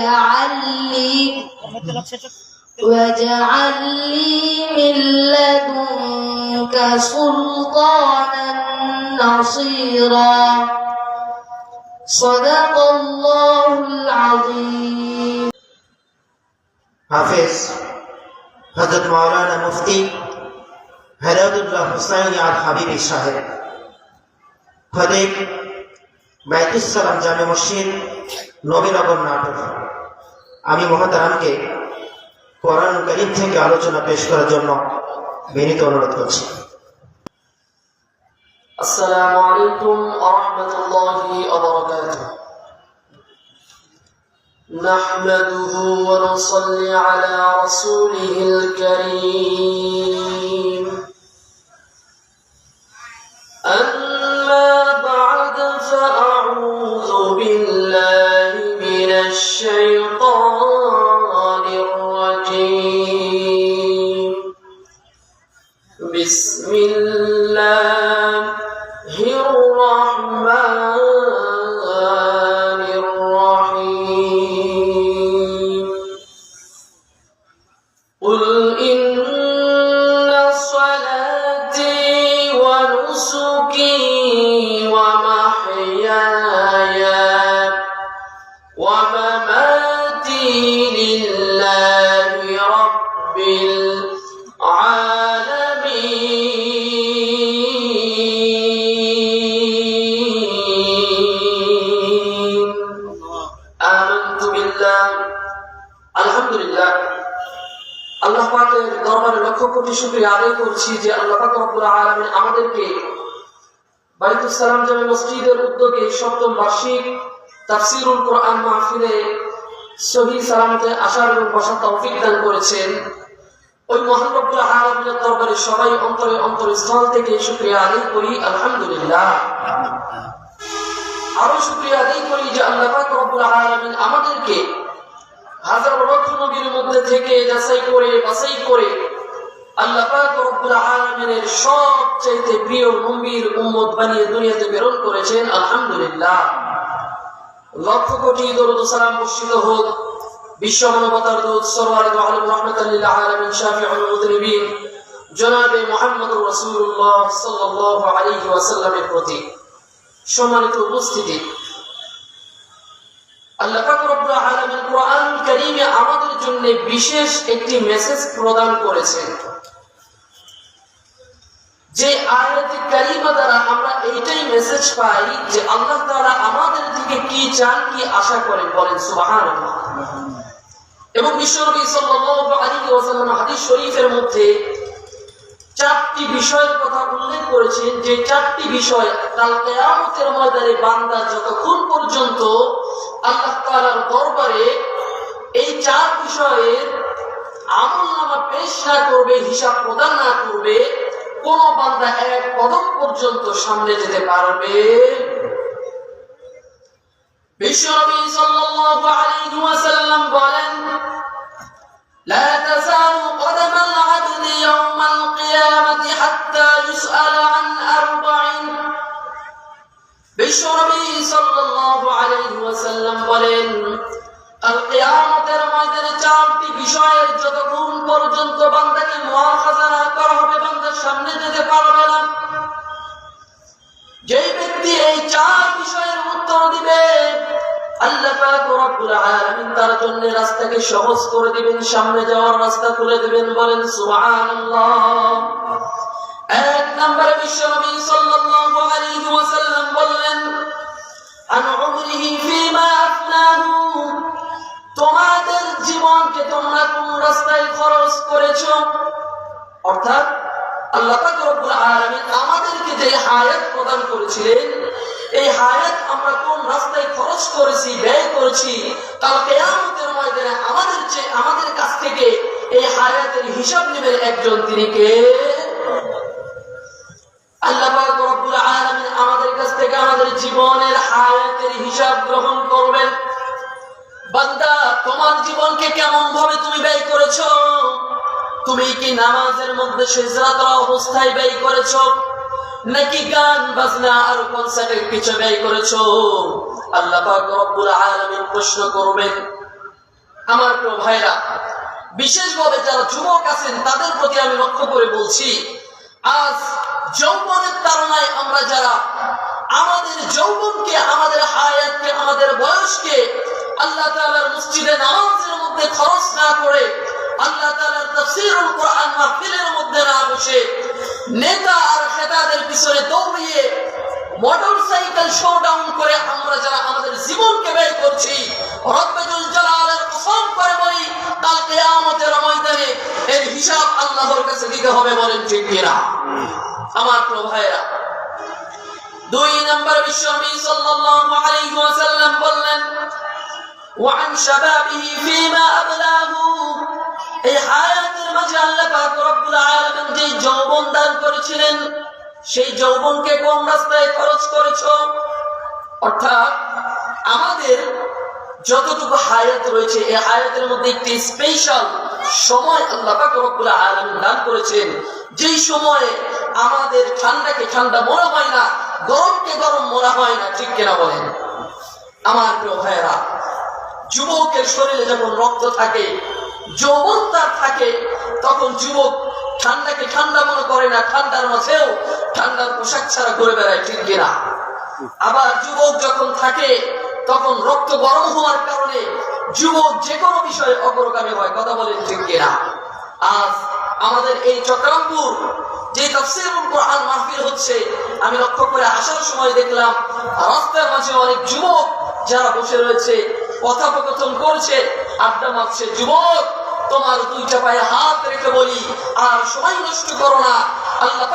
واجعل لي واجعل لي من لدنك سلطانا نصيرا صدق الله العظيم হাফেজ হজরত মাওলানা মুফতি হেরাদুল্লাহ হুসাইন আল হাবিবি সাহেব খদেব বাইতুসালাম জামে মসজিদ নবীনগর নাটক আমি মহাতারামকে কোরআন করিম থেকে আলোচনা পেশ করার জন্য বিনীত অনুরোধ করছি السلام عليكم ورحمة الله وبركاته نحمده ونصلي على رسوله الكريم أما بعد فأعوذ بالله من الشيطان করছি যে আমাদেরকে মসজিদের উদ্যোগে সপ্তম বার্ষিক তাফসিরুল কোরআন মাহফিলে সহি সালামতে আসার এবং তৌফিক দান করেছেন। ওই দরবারে সবাই অন্তরে থেকে আদায় করি, আলহামদুলিল্লাহ। আরও শুকরিয়া আদায় করি যে আল্লাহ রব্বুল আলামিন আমাদেরকে হাজার লক্ষ নবীর মধ্যে থেকে যাচাই করে, বাছাই করে প্রতি সম্মানিত উপস্থিতি। আল্লাহ আমাদের জন্য বিশেষ একটি মেসেজ প্রদান করেছেন। যে আয়াতে কারিমা দ্বারা আমরা এইটাই মেসেজ পাই যে আল্লাহ তাআলা আমাদের থেকে কি চান, কি আশা করেন বলেন, সুবহানাল্লাহ। এবং বিশ্বনবী হাদিস শরীফের মধ্যে চারটি বিষয়ের কথা উল্লেখ করেছেন। যে চারটি বিষয় কাল কেয়ামতের ময়দানে বান্দা যতক্ষণ পর্যন্ত আল্লাহ তাআলার দরবারে এই চার বিষয়ের আমল নামা পেশ না করবে, হিসাব প্রদান না করবে কোন বান্দা এক কদম পর্যন্ত সামনে যেতে পারবে। বিশ্বনবী সাল্লাল্লাহু আলাইহি ওয়াসাল্লাম বলেন, লা তাসালু কদামাল আবদি ইয়াউমাল কিয়ামাতি হাত্তা ইউসআল আন আরবাইন। বিশ্বনবী সাল্লাল্লাহু আলাইহি ওয়াসাল্লাম বলেন, আল কিয়ামা পর্যন্ত বান্দাকে মুআখাযা না করা হবে, বান্দার সামনে যেতে পারবে না। যেই ব্যক্তি এই চার বিষয়ের উত্তর দিবে, আল্লাহ তার জন্য রাস্তাকে সহজ করে দিবেন, সামনে যাওয়ার রাস্তা খুলে দিবেন, বলেন এক নম্বরে বিশ্বনবী সাল্লাল্লাহু আলাইহি ওয়াসাল্লাম বললেন, আন উমরিহি ফীমা আফনাহু তোমাদের জীবনকে তোমরা কোন রাস্তায় খরচ করেছ? অর্থাৎ আল্লাহ আমাদেরকে যে হায়াত প্রদান করেছিলেন, এই হায়াত আমরা কোন রাস্তায় খরচ করেছি, ব্যয় করেছি কাল কিয়ামতের ময়দানে আমাদের যে আমাদের কাছ থেকে এই হায়াতের হিসাব নেবেন একজন তিনি কে? আল্লাহ আমাদের কাছ থেকে আমাদের জীবনের হায়াতের হিসাব গ্রহণ করবেন। বান্দা তোমার জীবনকে কেমন ভাবে তুমি ব্যয় করেছ? তুমি কি নামাজের মধ্যে সেজরাত অবস্থায় ব্যয় করেছ? নাকি গান, বাজনা আর কনসার্টের পিছনে ব্যয় করেছ? আল্লাহ রব্বুল আলামিন প্রশ্ন করবেন, আমার প্রিয় ভাইরা বিশেষভাবে যারা যুবক আছেন, তাদের প্রতি আমি লক্ষ্য করে বলছি, আজ যৌবনের তারণায় আমরা যারা আমাদের যৌবনকে, আমাদের হায়াতকে, আমাদের বয়সকে আল্লাহ তাআলার মসজিদে নামাজের মধ্যে খরচ না করে আল্লাহ তাআলার তাফসীরুল কোরআন মাহফিলের মধ্যে না বসে নেতা আর খেতাদের পিছনে দৌড়িয়ে মোটর সাইকেল শোডাউন করে আমরা যারা আমাদের জীবনকে ব্যয় করছি রব্বেজুল জালালের কসম করে বলি, কাল কিয়ামতের ময়দানে এর হিসাব আল্লাহর কাছে দিতে হবে বলেন ঠিক আমার প্রিয় ভাইরা দুই নম্বর বিশ্বনবী সাল্লাল্লাহু আলাইহি ওয়াসাল্লাম বললেন وعن شبابه فيما أبلاه এই হায়াতের মাঝে আল্লাহ পাক রব্বুল আলামিন যে যৌবন দান করেছিলেন সেই যৌবনকে কোন রাস্তায় খরচ করেছো অর্থাৎ আমাদের যতটুকু হায়াত রয়েছে এই হায়াতের মধ্যে একটি স্পেশাল সময় আল্লাহ পাক রব্বুল আলামিন দান করেছেন যেই সময়ে আমাদের ঠান্ডাকে ঠান্ডা মনে হয় না গরমকে গরম মনে হয় না ঠিক কিনা বলেন আমার প্রিয় ভাইয়েরা যুবকের শরীরে যখন রক্ত থাকে, যৌবন তার থাকে, তখন যুবক ঠান্ডাকে ঠান্ডা মনে করে না, ঠান্ডার মাঝেও ঠান্ডার পোশাক ছাড়া ঘুরে বেড়ায়, ঠিক কিনা? আবার যুবক যখন থাকে, তখন রক্ত গরম হওয়ার কারণে যুবক যে কোনো বিষয়ে অগ্রগামী হয়, কথা বলেন ঠিক কিনা? আজ আমাদের এই চক্রামপুর যে তাফসীরুল কোরআন মাহফিল হচ্ছে, আমি লক্ষ্য করে আসার সময় দেখলাম, রাস্তার মাঝে অনেক যুবক যারা বসে রয়েছে কথোপকথন করছে, আড্ডা মারছে যুবক, তোমার দুইটা পায়ে হাত রেখে বলি, আর সময় নষ্ট করো না। আল্লাহ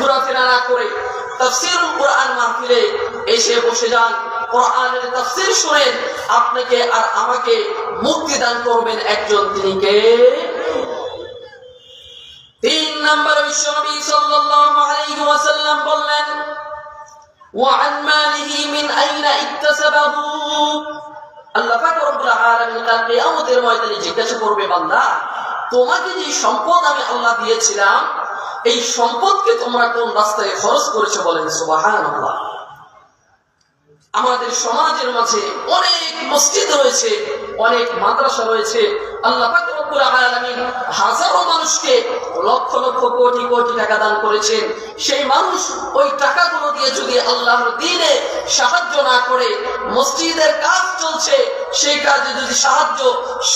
ঘোরাফেরা না করে মাহফিলে এসে বসে যান তাফসীর আপনাকে আর আমাকে মুক্তি দান করবেন একজন তিনি কে? তিন নম্বর বিশ্বনবী সাল্লাল্লাহু আলাইহি ওয়াসাল্লাম বললেন وعن ماله من أين اكتسبه আল্লাহ পাক রব্বুল আলামিন কাল কিয়ামতের ময়দানে জিজ্ঞাসা করবে বান্দা তোমাকে যে সম্পদ আমি আল্লাহ দিয়েছিলাম এই সম্পদকে তোমরা কোন রাস্তায় খরচ করেছো বলেন সুবহানাল্লাহ আমাদের সমাজের মাঝে অনেক মসজিদ রয়েছে অনেক মাদ্রাসা রয়েছে আল্লাহ পাক রব্বুল আলামিন হাজারো মানুষকে লক্ষ লক্ষ কোটি কোটি টাকা দান করেছেন। সেই মানুষ ওই টাকাগুলো দিয়ে যদি আল্লাহর দিনে সাহায্য না করে, মসজিদের কাজ চলছে, সেই কাজে যদি সাহায্য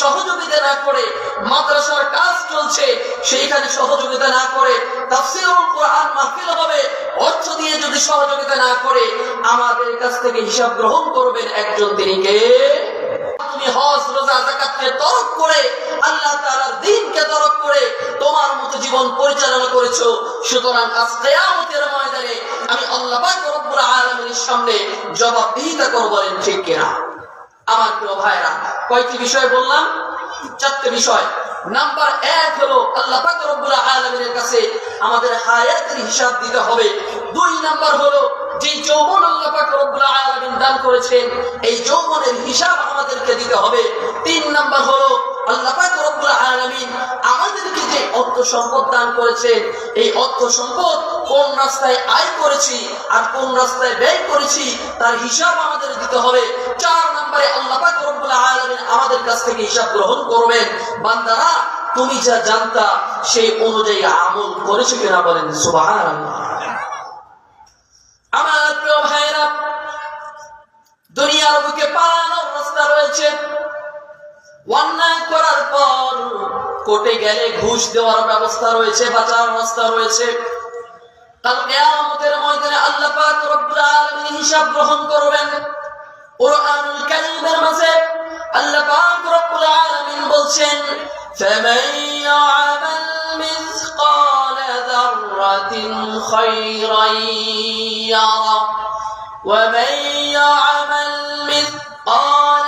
সহযোগিতা না করে, মাদ্রাসার কাজ চলছে, সেইখানে সহযোগিতা না করে, তাফসীরুল কোরআন মাহফিল হবে, অর্থ দিয়ে যদি সহযোগিতা না করে, আমাদের কাছ থেকে হিসাব গ্রহণ করবেন একজন তিনি কে হজ, রোজা জাকাতকে তরক করে আল্লাহ দ্বীনকে তরক করে তোমার মতো জীবন পরিচালনা করেছ। সুতরাং ময়দানে আমি আল্লাহ সামনে জবাবদিহিতা বলেন ঠিক কিনা? আমার প্রিয় ভাইরা বিষয় বললাম? বিষয়। নাম্বার এক হলো আল্লাহ কাছে আমাদের হায়াতের হিসাব দিতে হবে। দুই নাম্বার হলো যে যৌবন আল্লাহ পাক আলামিন দান করেছেন, এই যৌবনের হিসাব আমাদেরকে দিতে হবে। তিন নাম্বার হলো আমাদেরকে যে অর্থ সম্পদ দান করেছেন এই অর্থ সম্পদ কোন রাস্তায় আয় করেছি আর কোন রাস্তায় ব্যয় করেছি তার হিসাব আমাদের দিতে হবে। চার নম্বরে আল্লাহ আমাদের কাছ থেকে হিসাব গ্রহণ করবেন। বান্দারা, তুমি যা জানতা সেই অনুযায়ী আমল করেছ কিনা বলেন, সুবহানাল্লাহ। আমার প্রিয় ভাইরা দুনিয়ার বুকে পালানোর রাস্তা রয়েছে। অন্যায় করার পর কোর্টে গেলে ঘুষ দেওয়ার ব্যবস্থা রয়েছে, বাঁচার রয়েছে। কেয়ামতের ময়দানে আল্লাহ পাক রব্বুল আলামিন হিসাব গ্রহণ করবেন। কোরআনুল কারীমের মাঝে আল্লাহ পাক রব্বুল আলামিন বলছেন, ফামান ইয়ামাল যাররাতিন ওয়া মান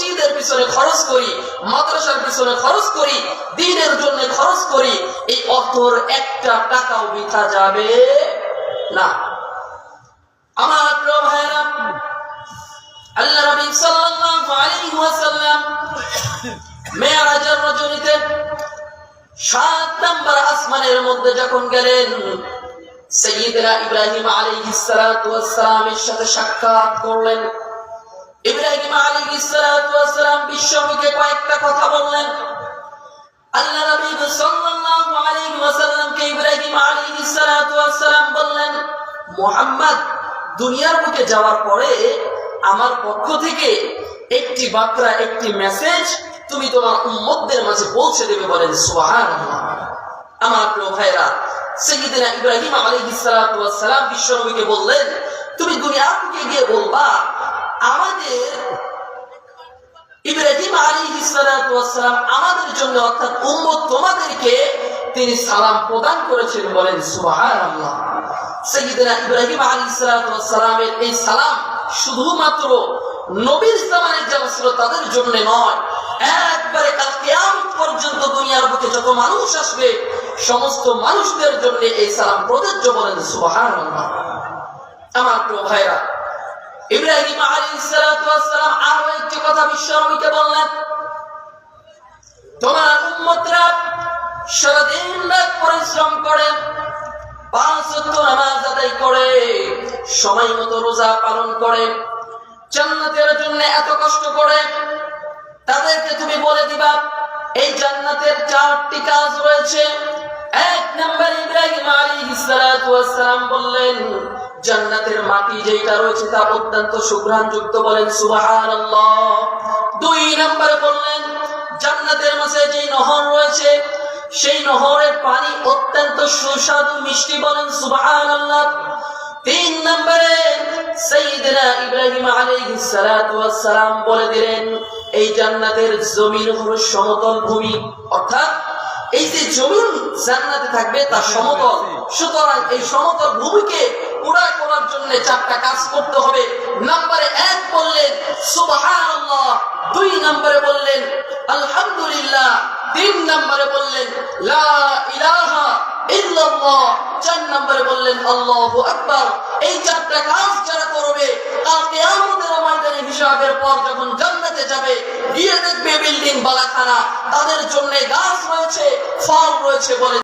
পিছনে খরচ করি, মাদ্রাসার পিছনে খরচ করি, দিনের জন্য খরচ করি, এই অর্থর একটা টাকাও বৃথা যাবে না। আমার প্রিয় ভাইরা আল্লাহ নবী সাল্লাল্লাহু আলাইহি ওয়াসাল্লাম মেরাজের রজনীতে সাত নম্বর আসমানের মধ্যে যখন গেলেন, সৈয়দনা ইব্রাহিম আলাইহিস সালাতু ওয়াস সালামের সাথে সাক্ষাৎ করলেন। ইব্রাহিম আলাইহিস সালাতু ওয়াস সালাম বিশ্বমুখে কয়েকটা কথা বললেন। আল্লাহ নবী সাল্লাল্লাহু আলাইহি ওয়াসাল্লামকে ইব্রাহিম ওয়াসসালাম বললেন, মুহাম্মদ, দুনিয়ার যাওয়ার পরে আমার পক্ষ থেকে একটি বার্তা, একটি মেসেজ তুমি তোমার উম্মতদের মাঝে পৌঁছে দেবে বলেন, সুবহানাল্লাহ। আমার প্রিয় ভাইরা সৈয়দিনা ইব্রাহিম আলাইহিস সালাতু ওয়াস সালাম বিশ্বনবীকে বললেন, তুমি দুনিয়ার বুকে গিয়ে বলবা আমাদের ইব্রাহিম আলাইহিস সালাতু ওয়াস সালাম আমাদের জন্য অর্থাৎ তোমাদেরকে তিনি সালাম প্রদান করেছেন বলেন সুবহানাল্লাহ। সাইয়্যিদনা ইব্রাহিম সালামের এই সালাম শুধুমাত্র নবীর ছিল তাদের জন্য নয়, একবারে কাল কিয়ামত পর্যন্ত দুনিয়ার বুকে যত মানুষ আসবে, সমস্ত মানুষদের জন্য এই সালাম প্রযোজ্য বলেন সুবহানাল্লাহ। আমার প্রিয় ভাইরা ইব্রাহিম আলাইহিস সালাতু ওয়াস সালাম আরও একটি কথা বিশ্বনবীকে বললেন, তোমার উম্মতরা সারাদিন রাত পরিশ্রম করে, পাঁচ নামাজ আদায় করে, সময় মতো রোজা পালন করে, জান্নাতের জন্য এত কষ্ট করে, তাদেরকে তুমি বলে দিবা, এই জান্নাতের চারটি কাজ রয়েছে। এক নম্বর ইব্রাহিম আলাইহিস সালাতু ওয়াস সালাম বললেন, জান্নাতের মাটি যেটা রয়েছে তা অত্যন্ত বলেন সুবহানাল্লাহ। দুই নম্বরে বললেন, জান্নাতের মাঝে যে নহর রয়েছে, সেই নহরের পানি অত্যন্ত সুস্বাদু মিষ্টি বলেন সুবহানাল্লাহ। তিন নম্বরে সাইয়েদনা ইব্রাহিম আলাইহিস সালাতু বলে দিলেন, এই জান্নাতের জমিন হলো সমতল ভূমি, অর্থাৎ এই যে জমিন জান্নাতে থাকবে তা সমতল। সুতরাং এই সমতল ভূমিকে পুরা করার জন্য চারটা কাজ করতে হবে। নম্বরে এক বললেন সুবহানাল্লাহ। দুই নম্বরে বললেন আলহামদুলিল্লাহ। তিন নম্বরে বললেন লা ইলাহা ইল্লাল্লাহ। চার নম্বরে বললেন আল্লাহু আকবার। এই চারটা কাজ যারা করবে কাল কিয়ামতের হিসাবের পর যখন জান্নাতে যাবে, গিয়ে দেখবে বিল্ডিং বালাখানা। তাদের জন্য গাছ রয়েছে, ফল রয়েছে বলে